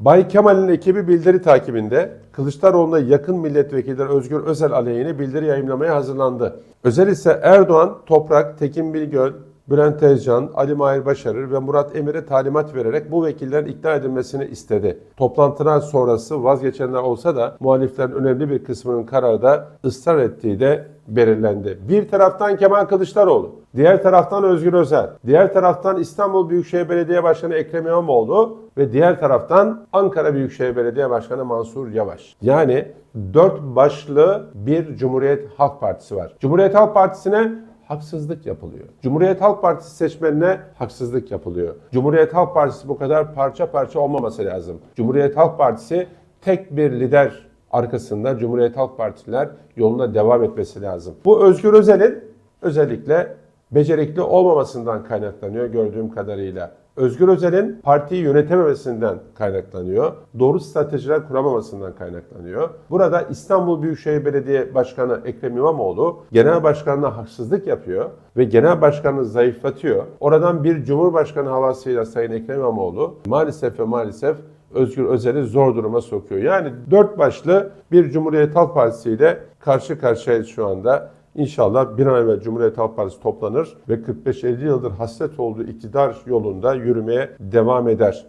Bay Kemal'in ekibi bildiri takibinde Kılıçdaroğlu'na yakın milletvekilleri Özgür Özel aleyhine bildiri yayınlamaya hazırlandı. Özel ise Erdoğan, Toprak, Tekin Bilgöl, Bülent Tezcan, Ali Mahir Başarır ve Murat Emir'e talimat vererek bu vekillerin ikna edilmesini istedi. Toplantılar sonrası vazgeçenler olsa da muhaliflerin önemli bir kısmının kararda ısrar ettiği de belirlendi. Bir taraftan Kemal Kılıçdaroğlu, diğer taraftan Özgür Özel, diğer taraftan İstanbul Büyükşehir Belediye Başkanı Ekrem İmamoğlu ve diğer taraftan Ankara Büyükşehir Belediye Başkanı Mansur Yavaş. Yani dört başlı bir Cumhuriyet Halk Partisi var. Cumhuriyet Halk Partisi'ne haksızlık yapılıyor. Cumhuriyet Halk Partisi seçmenine haksızlık yapılıyor. Cumhuriyet Halk Partisi bu kadar parça parça olmaması lazım. Cumhuriyet Halk Partisi tek bir lider arkasında Cumhuriyet Halk Partiler yoluna devam etmesi lazım. Bu Özgür Özel'in özellikle becerikli olmamasından kaynaklanıyor gördüğüm kadarıyla. Özgür Özel'in partiyi yönetememesinden kaynaklanıyor. Doğru stratejiler kuramamasından kaynaklanıyor. Burada İstanbul Büyükşehir Belediye Başkanı Ekrem İmamoğlu genel başkanına haksızlık yapıyor ve genel başkanı zayıflatıyor. Oradan bir cumhurbaşkanı havasıyla Sayın Ekrem İmamoğlu maalesef ve maalesef Özgür Özel'i zor duruma sokuyor. Yani dört başlı bir Cumhuriyet Halk Partisi ile karşı karşıyayız şu anda. İnşallah bir an evvel Cumhuriyet Halk Partisi toplanır ve 45-50 yıldır hasret olduğu iktidar yolunda yürümeye devam eder.